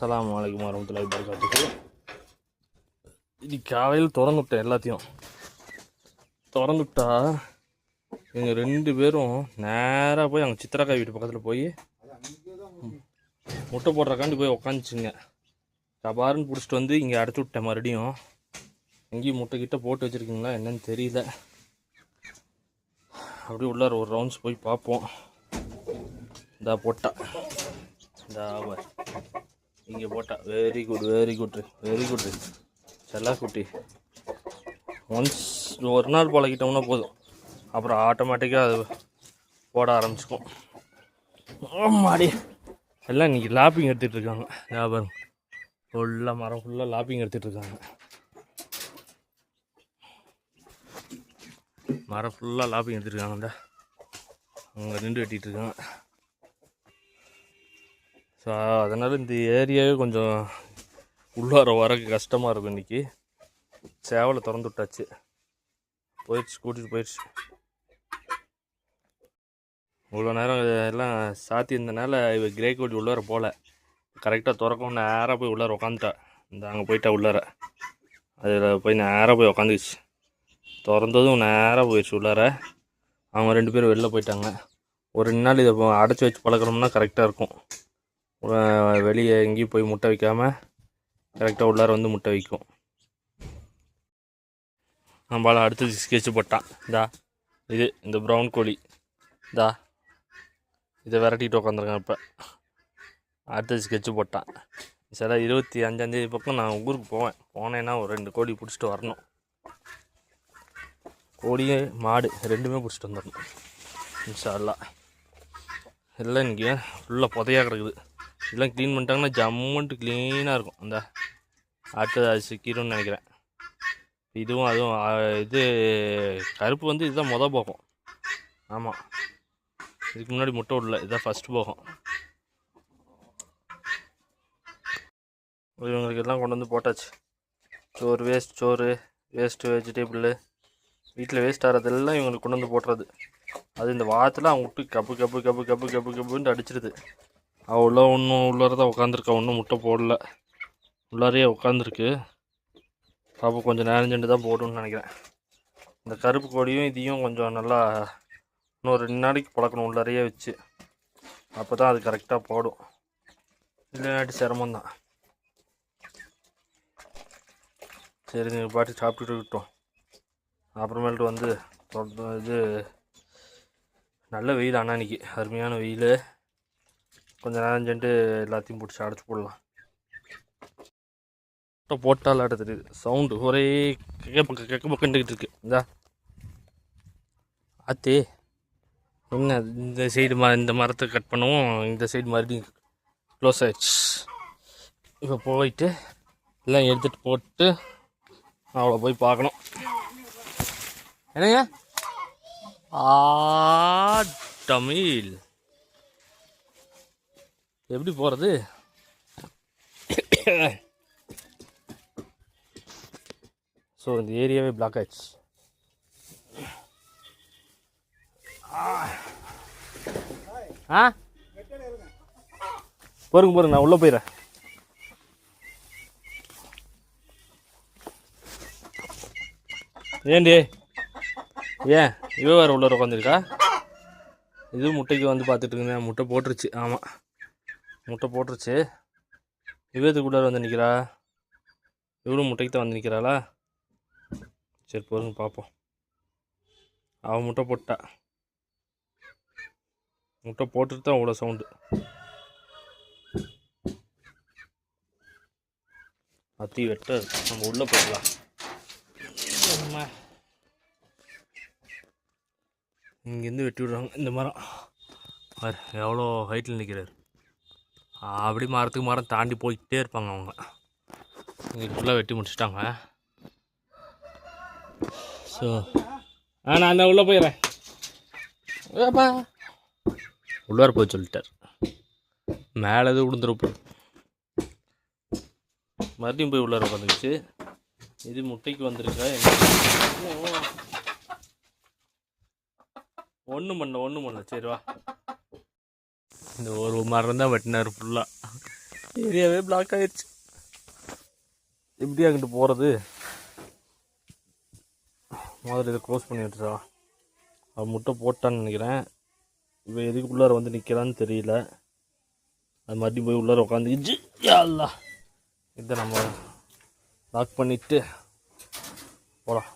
அஸ்லாம் அலைக்கும் வரமத்துல்லாஹி வபரகாத்துஹு. இன்னைக்கு காலையில் திறந்து விட்டேன் எல்லாத்தையும். திறந்து விட்டா எங்கள் ரெண்டு பேரும் நேராக போய் அங்கே சித்திரக்காய் வீட்டு பக்கத்தில் போய் முட்டை போடுறக்காண்டி போய் உக்காந்துச்சுங்க. கபாருன்னு பிடிச்சிட்டு வந்து இங்கே அடைச்சி விட்டேன் மறுபடியும். எங்கேயும் முட்டை கிட்ட போட்டு வச்சுருக்கீங்களா என்னன்னு தெரியல. அப்படியே உள்ளார ஒரு ரவுண்ட்ஸ் போய் பார்ப்போம். இந்தா போட்டா. இந்தா இங்கே போட்டா. Very good very good very good செல்லா குட்டி. ஒன்ஸ் ஒரு நாள் பழகிட்டோம்னா போதும். அப்புறம் ஆட்டோமேட்டிக்காக அது போட ஆரம்பிச்சுக்கும். ஆமாடி எல்லாம் இன்னைக்கு லாப்பிங் எடுத்துகிட்டு இருக்காங்க. வியாபாரம் ஃபுல்லாக மரம் ஃபுல்லாக லாப்பிங் எடுத்துகிட்டு இருக்காங்க. மரம் ஃபுல்லாக லாப்பிங் எடுத்துருக்காங்க அந்த அவங்க நின்று வெட்டிகிட்டு இருக்காங்க. ஸோ அதனால் இந்த ஏரியாவே கொஞ்சம் உள்ளார வரக்கு கஷ்டமாக இருக்கும் இன்றைக்கி சேவலை திறந்து விட்டாச்சு. போயிடுச்சு கூட்டிகிட்டு போயிடுச்சு. இவ்வளோ நேரம் எல்லாம் சாத்தி இருந்தனால இவ கிரே கோடி உள்ளார போகல. கரெக்டாக திறக்கும் நேராக போய் உள்ளார உக்காந்துட்டா. இந்த அங்கே போயிட்டா உள்ளார. அதில் போய் நேராக போய் உக்காந்துச்சு திறந்ததும் நேராக போயிடுச்சு உள்ளார. அவங்க ரெண்டு பேரும் வெளில போயிட்டாங்க. ஒரு ரெண்டு நாள் இதை அடைச்சி வச்சு பழக்கிறோம்னா கரெக்டாக இருக்கும். வெளியே எங்கேயும் போய் முட்டை வைக்காமல் கரெக்டாக உள்ளார வந்து முட்டை வைக்கும். நம்மளால் அடுத்தது ஸ்கெட்ச் போட்டான் இந்தா இது இந்த ப்ரௌன் கோழி. இந்தா இதை விரட்டிட்டு உட்காந்துருக்கேன் இப்போ. அடுத்தது ஸ்கெட்ச் போட்டான். சில இருபத்தி அஞ்சாந்தேதி பக்கம் நான் ஊருக்கு போவேன். போனேன்னா ஒரு ரெண்டு கோழி பிடிச்சிட்டு வரணும். கோழியே மாடு ரெண்டுமே பிடிச்சிட்டு வந்துடணும் இன்ஷா அல்லாஹ் இல்லை இன்றைக்கி ஃபுல்லாக புதையாக கிடக்குது. இதெல்லாம் க்ளீன் பண்ணிட்டாங்கன்னா ஜம்முன்ட்டு க்ளீனாக இருக்கும். அந்த அடுத்தது அது சிக்கிரும்னு நினைக்கிறேன். இதுவும் அதுவும் இது கருப்பு வந்து இதுதான் மொதல் போகும். ஆமாம் இதுக்கு முன்னாடி முட்டை விடல இதுதான் ஃபஸ்ட்டு போகும். இவங்களுக்கு எல்லாம் கொண்டு வந்து போட்டாச்சு. சோறு வேஸ்ட் சோறு வேஸ்ட்டு வெஜிடபிள் வீட்டில் வேஸ்ட் ஆகிறதெல்லாம் இவங்களுக்கு கொண்டு வந்து போட்டுறது. அது இந்த வாரத்தில் அவங்க விட்டு கப்பு கப்பு கப்பு கப்பு கப்பு கப்புன்ட்டு அடிச்சிருது. அவள் உள்ள ஒன்றும் உள்ளார தான் உட்காந்துருக்கா ஒன்றும் முட்டை போடல. உள்ளாரையே உட்காந்துருக்கு பாப்பா கொஞ்சம் நேரம் தான் போடும்னு நினைக்கிறேன். இந்த கருப்பு கொடியும் இதையும் கொஞ்சம் நல்லா இன்னும் ரெண்டு நாளைக்கு பழக்கணும் உள்ளாரையே வச்சு. அப்போ தான் அது கரெக்டாக போடும். இல்லைனாட்டி சிரமம் தான் சரி நீங்கள் பாட்டு சாப்பிட்டுட்டு விட்டோம் அப்புறமேல்ட்டு வந்து இது நல்ல வெயில் ஆனால் இன்னைக்கு. அருமையான வெயில். கொஞ்சம் நேரம் சென்று எல்லாத்தையும் பிடிச்சி அடைச்சி போடலாம். போட்டால் போட்டால் அடுத்தது தெரியுது. சவுண்டு ஒரே கேக்க பக்க கேக்க பக்கண்டுக்கிட்டு இருக்கு. இந்தா. ஆத்தே என்ன இந்த சைடு ம இந்த மரத்தை கட் பண்ணவும். இந்த சைடு மறுபடியும் க்ளோஸ் ஆயிடுச்சு. இப்போ போயிட்டு எல்லாம் எடுத்துகிட்டு போட்டு அவ்வளோ போய் பார்க்கணும். என்னங்க ஆ தமிழ். எப்படி போகிறது ஸோ இந்த ஏரியாவே பிளாக் ஆயிடுச்சு. ஆ? போருங்க போருங்க நான் உள்ளே போயிடுறேன். ஏண்டி? ஏன்? இவ வேறு உள்ளே உட்காந்துருக்கா இது முட்டைக்கு வந்து பார்த்துட்டு இருந்தேன் முட்டை போட்டுருச்சு. ஆமாம் முட்டை போட்டுருச்சு. இவத்துக்குள்ளார வந்து நிற்கிறா இவ்வளோ முட்டைக்கு தான் வந்து நிற்கிறாளா சரி போருங்க பார்ப்போம் அவள் முட்டை போட்டா. முட்டை போட்டுட்டு தான் அவ்வளோ சவுண்டு அத்தி வெட்ட நம்ம உள்ளே போயிடலாம். இங்கேருந்து வெட்டி விடுறாங்க. இந்த மரம். பாரு எவ்வளோ ஹைட்டில் நிற்கிறாரு அப்படி மரத்துக்கு மரம் தாண்டி போய்கிட்டே இருப்பாங்க அவங்க. இங்கே ஃபுல்லாக வெட்டி முடிச்சிட்டாங்க. ஸோ ஆ நான் அந்த உள்ளே போயிடுறேன் உள்ளார போய் சொல்லிட்டார். மேலே எதுவும் விழுந்துருப்போம் மறுபடியும் போய் உள்ளார உட்காந்துக்கிச்சு. இது முட்டைக்கு வந்திருக்கா ஒன்றும் பண்ணல ஒன்றும் பண்ணல. சரி வா. இந்த ஒரு மரம் தான் வெட்டினார் ஃபுல்லாக ஏரியாவே பிளாக் ஆயிடுச்சு எப்படி அங்கிட்டு போகிறது முதல்ல இதை க்ளோஸ் பண்ணி விட்டுறா அவன் முட்டை போட்டான்னு நினைக்கிறேன். இவன் எதுக்கு உள்ளார வந்து நிற்கிறான்னு தெரியல. அது மறுபடியும் போய் உள்ளார உட்காந்துக்கிச்சு யாழ்லா இதை நம்ம லாக் பண்ணிட்டு போகலாம்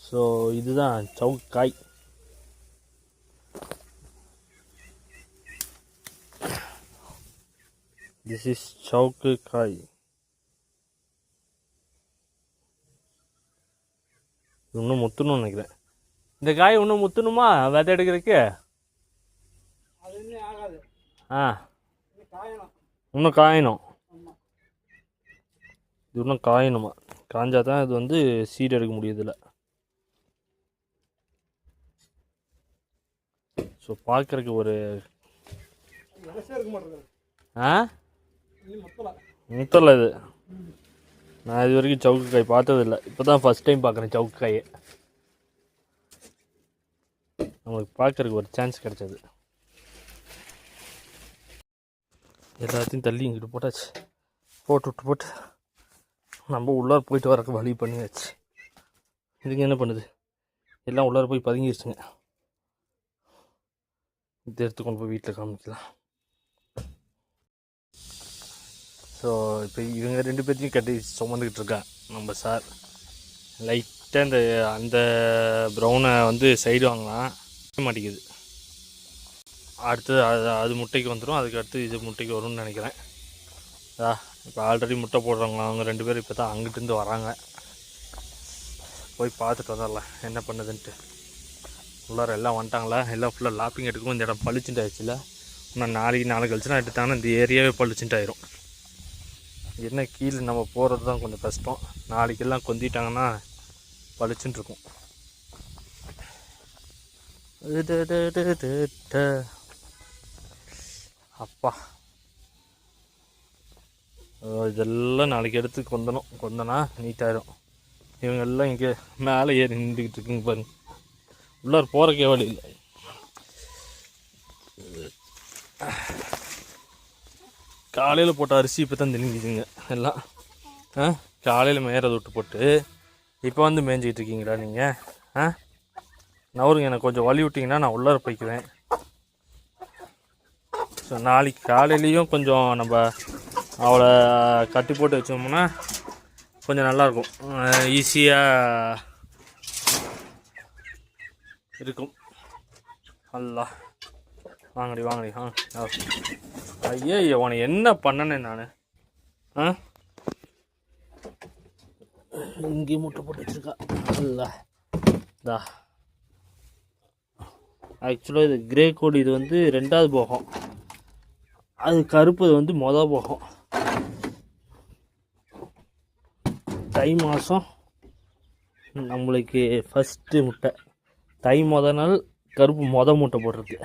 ஸோ இதுதான் சவுக்காய். திஸ் இஸ் சவுக்கு காய் இன்னும் முத்தணும்னு நினைக்கிறேன். இந்த காய் இன்னும் முத்தணுமா? விதை எடுக்கிறதுக்கு? ஆ. இன்னும் காயணும். இது இன்னும் காயணுமா? காஞ்சா தான் இது வந்து சீட் எடுக்க முடியுதுல. ஸோ பார்க்குறக்கு ஒரு ஆ? மொத்தல இது. நான் இது வரைக்கும் சவுக்கு காய் பார்த்ததில்ல. இப்போ தான் ஃபஸ்ட் டைம் பார்க்குறேன் சவுக்கு காயை நம்மளுக்கு பார்க்குறதுக்கு ஒரு சான்ஸ் கிடச்சது. எல்லாத்தையும் தள்ளி இங்கிட்டு போட்டாச்சு. போட்டு விட்டு போட்டு நம்ம உள்ளார போயிட்டு வரக்கு வழி பண்ணியாச்சு. இதுங்க என்ன பண்ணுது? எல்லாம் உள்ளார போய் பதுங்கிடுச்சுங்க இது எடுத்து கொண்டு போய் வீட்டில் காமிக்கலாம். ஸோ இப்போ இவங்க ரெண்டு பேர்த்தையும் கட்டி சுமந்துக்கிட்டு இருக்கேன் நம்ம சார். லைட்டாக இந்த அந்த ப்ரௌனை வந்து சைடு வாங்கினா மாட்டேங்குது. அடுத்தது அது அது முட்டைக்கு வந்துடும் அதுக்கு அடுத்து இது முட்டைக்கு வரும்னு நினைக்கிறேன். ஆ இப்போ ஆல்ரெடி முட்டை போடுறவங்க அவங்க ரெண்டு பேரும் இப்போ தான் அங்கிட்டேருந்து வராங்க. போய் பார்த்துட்டு வந்துடலாம். என்ன பண்ணுதுன்ட்டு. உள்ளார எல்லாம் வந்துட்டாங்களா? எல்லாம் ஃபுல்லாக லாப்பிங் எடுக்கும். இந்த இடம் பளிச்சுட்டு ஆயிடுச்சுல. இன்னும் நாளைக்கு நாளை கழிச்சுனா எடுத்தாங்கன்னா இந்த ஏரியாவே பளிச்சுட்டு ஆயிரும். என்ன கீழே நம்ம போகிறது தான் கொஞ்சம் கஷ்டம். நாளைக்கெல்லாம் கொந்திட்டாங்கன்னா பளிச்சுன்னு இருக்கும் அப்பா. இதெல்லாம் நாளைக்கு எடுத்து கொந்தணும் கொந்தனா நீட்டாயிரும் இவங்க எல்லாம் இங்கே மேலே ஏறி நின்றுக்கிட்டு இருக்குங்க பாருங்க. உள்ளார் போகிறக்கே வழி இல்லை. காலையில் போட்ட அரிசி இப்போ தான் தெளிஞ்சிதுங்க. எல்லாம் ஆ காலையில் மேயறதை விட்டு போட்டு இப்போ வந்து மேய்ஞ்சிக்கிட்டு இருக்கீங்களா நீங்கள் ஆ? நவருங்க எனக்கு கொஞ்சம் வழி விட்டிங்கன்னா நான் உள்ளார போய்க்குவேன். ஸோ நாளைக்கு காலையிலையும் கொஞ்சம் நம்ம அவளை கட்டி போட்டு வச்சோம்னா கொஞ்சம் நல்லாயிருக்கும். ஈஸியாக இருக்கும். அல்லா வாங்கடி வாங்கடி ஆ ஐயே உன என்ன பண்ணனே நான்? ஆ? இங்கே முட்டை போட்டு வச்சிருக்கா. அல்ல தா. ஆக்சுவலாக இது கிரே கோடு இது வந்து ரெண்டாவது போகம். அது கருப்பு இது வந்து மொதல் போகம். தை மாதம் நம்மளுக்கு ஃபஸ்ட்டு முட்டை. தை மொதல் நாள் கருப்பு மொத முட்டை போட்டிருக்கு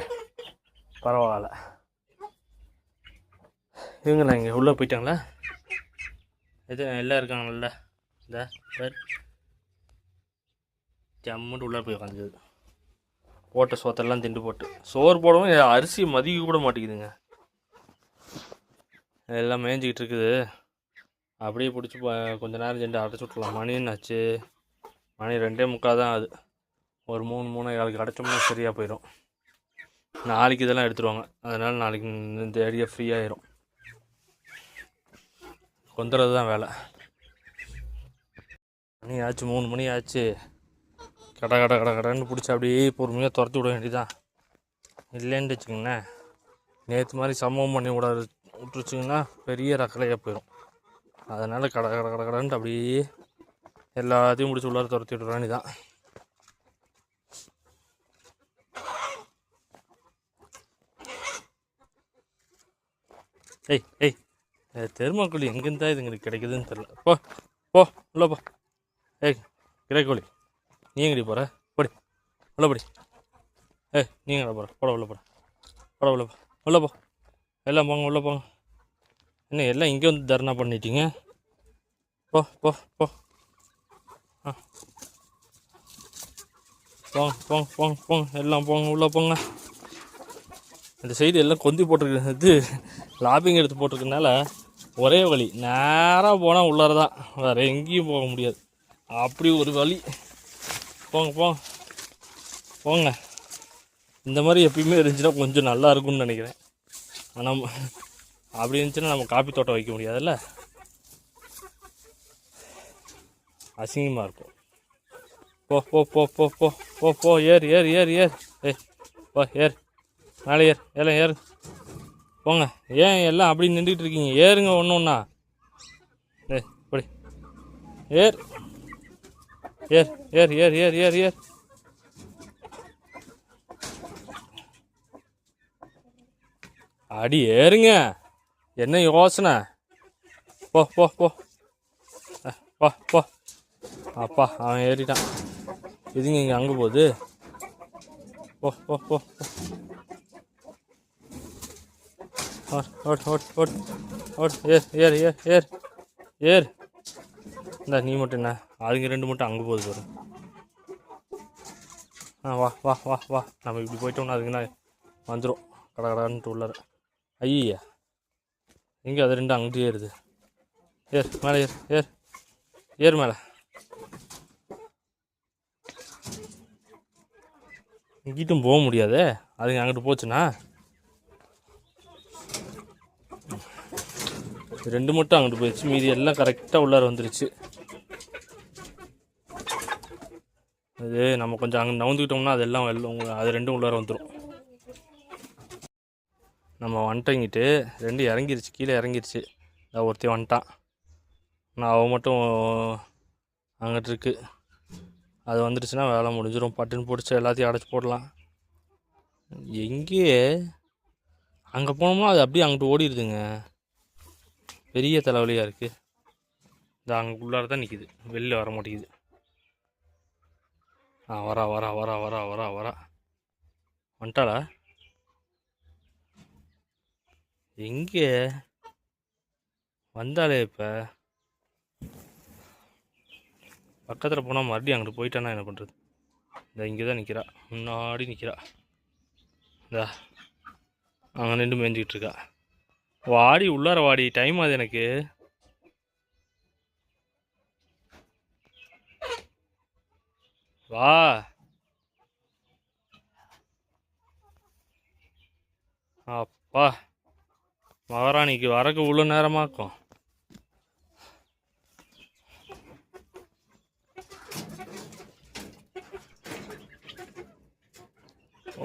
பரவாயில்ல. இவங்களா இங்கே உள்ளே போயிட்டாங்களா? எது எல்லாம் இருக்காங்கல்ல இந்த பேர்? ஜம்முன்ட்டு உள்ளே போய் உட்காந்துக்குது போட்ட சோத்தெல்லாம் திண்டு போட்டு. சோறு போடவும் அரிசி மதிக்க கூட மாட்டேங்குதுங்க. எல்லாம் மேய்ஞ்சிக்கிட்டு இருக்குது. அப்படியே பிடிச்சி கொஞ்ச நேரம் சென்று அடைச்சி விட்றலாம் மணின்னு ஆச்சு மணி ரெண்டே முக்கால் தான் அது ஒரு மூணு மூணு ஏழுக்கு அடைச்சோம்னா சரியாக போயிடும். நாளைக்கு இதெல்லாம் எடுத்துருவாங்க. அதனால் நாளைக்கு இந்த ஏரியா ஃப்ரீ ஆயிரும். கொந்துறது தான் வேலை. மணி ஆச்சு மூணு மணி ஆச்சு கட கட கட கடன்னு பிடிச்சி அப்படியே பொறுமையாக துரத்தி விட வேண்டியதான் இல்லைன்னு வச்சுக்கோங்களேன். நேற்று மாதிரி சம்பவம் பண்ணி விட விட்டுருச்சிங்கன்னா பெரிய ரக்கலையாக போயிடும் அதனால் கட கட கட கடன்ட்டு அப்படியே எல்லாத்தையும் பிடிச்சி உள்ளார துரத்தி விட வேண்டியதான் ஏய் ஏய் தெருமாக்கோழி எங்கேருந்தா இதுங்களுக்கு கிடைக்குதுன்னு தெரில போ போ உள்ள போ. ஏய் கிடைக்கோழி நீ எங்கடி போகிற போடி உள்ள போடி. ஏய் நீ எங்கடா போகிற போட உள்ள போட. போட உள்ள போ. உள்ள போ. எல்லாம் போங்க உள்ளே போங்க. என்ன எல்லாம் இங்கே வந்து தர்ணா பண்ணிட்டீங்க? போ போ போ. ஆ. போங்க போங்க போங்க போங்க. எல்லாம் போங்க உள்ளே போங்க. இந்த சைடு எல்லாம் கொந்தி போட்டிருக்கிறது. லாபிங் எடுத்து போட்டிருக்கனால ஒரே வழி நேராக போனால் உள்ளார தான் வேறு எங்கேயும் போக முடியாது. அப்படி ஒரு வழி. போங்க போங்க. போங்க. இந்த மாதிரி எப்பயுமே இருந்துச்சுன்னா கொஞ்சம் நல்லா இருக்கும்னு நினைக்கிறேன். ஆனால் அப்படி இருந்துச்சுன்னா நம்ம காப்பி தோட்டம் வைக்க முடியாதுல்ல? அசிங்கமாக இருக்கும். போ போ போ போ போ போ போ ஏர் ஏர் ஏர் ஏர் ஏ போ ஏர் மேலே ஏறு எல்லாம் ஏறு. போங்க. ஏன் எல்லாம் அப்படி நின்றுட்டு இருக்கீங்க? ஏறுங்க ஒன்று ஒன்றா ஏ இப்படி. ஏர் ஏர் ஏர் ஏர் ஏர் ஏர் ஏர் அடி ஏறுங்க. என்ன யோசனை? போ போ போ. போ போ. அப்பா அவன் ஏறிட்டான். இதுங்க இங்கே அங்கே போகுது. போ போ போ போ. ஓட் ஓட் ஓட் ஓட் ஓட் ஏர் ஏர் ஏர் ஏர் ஏர் இந்த நீ மட்டும் என்ன? அதுங்க ரெண்டு மட்டும் அங்கே போகுது வரும் ஆ வா வா வா வா. நம்ம இப்படி போயிட்டோம்னா அதுக்குன்னா வந்துடும் கடை கடான்ட்டு உள்ளார. ஐயா எங்கே அது ரெண்டு அங்கிட்டு ஏறுது? ஏர் மேலே ஏர் ஏர் ஏர் மேலே. இங்கிட்டும் போக முடியாது? அதுங்க அங்கிட்டு போச்சுன்னா? ரெண்டு மட்டும் அங்கிட்டு போயிடுச்சு. மீதி எல்லாம் கரெக்டாக உள்ளார வந்துருச்சு. அது நம்ம கொஞ்சம் அங்கே நவுந்துக்கிட்டோம்னா அதெல்லாம் வெள்ளம் அது ரெண்டும் உள்ளார வந்துடும் நம்ம வந்துட்டங்கிட்டு ரெண்டு இறங்கிருச்சு. கீழே இறங்கிருச்சு. நான் ஒருத்தையும் வந்துட்டான் நான் அவன் மட்டும் அங்கிட்டு இருக்கு. அது வந்துடுச்சுன்னா வேலை முடிஞ்சிடும் பட்டுன்னு பிடிச்சி எல்லாத்தையும் அடைச்சி போடலாம். எங்கே அங்கே போனோம்னா அது அப்படியே அங்கிட்டு ஓடிடுதுங்க. பெரிய தலைவலியாக இருக்குது இந்த அங்கே உள்ளார தான் நிற்கிது வெளில வர மாட்டேங்குது. ஆ வரா வரா வரா வரா வரா வரா. வந்துட்டாளா? எங்கே? வந்தாலே இப்போ. பக்கத்தில் போனால் மறுபடியும் அங்கிட்டு போயிட்டானா என்ன பண்ணுறது இந்த இங்கே தான் நிற்கிறா முன்னாடி நிற்கிறா இந்த அங்கே நின்று மேய்ஞ்சிக்கிட்டு இருக்கா. வாடி உள்ளார வாடி. டைம் ஆகுது எனக்கு. வா. அப்பா மகாராணிக்கு வரக்கு உள்ள இருக்கும்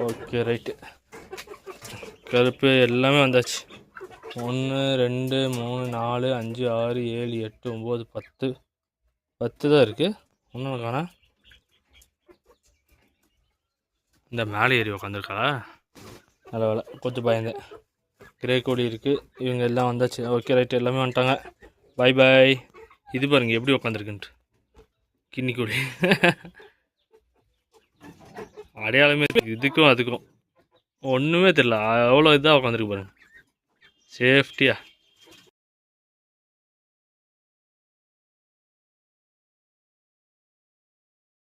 ஓகே ரைட்டு கருப்பு எல்லாமே வந்தாச்சு. ஒன்று ரெண்டு மூணு நாலு அஞ்சு ஆறு ஏழு எட்டு ஒம்பது பத்து. பத்து தான் இருக்குது ஒன்றும் காணா. இந்த மேலே ஏறி உக்காந்துருக்காளா? நல்ல வேலை. கொஞ்சம் பயந்தேன் கிரே கோடி இருக்குது இவங்க எல்லாம் வந்தாச்சு. ஓகே ரைட் எல்லாமே வந்துட்டாங்க. பை பாய் இது பாருங்கள் எப்படி உக்காந்துருக்குன்ட்டு. கிண்ணி கொடி. அடையாளமே இதுக்கும் அதுக்கும். ஒன்றுமே தெரியல. அவ்வளோ இதாக உட்காந்துருக்கு பாருங்கள் safety.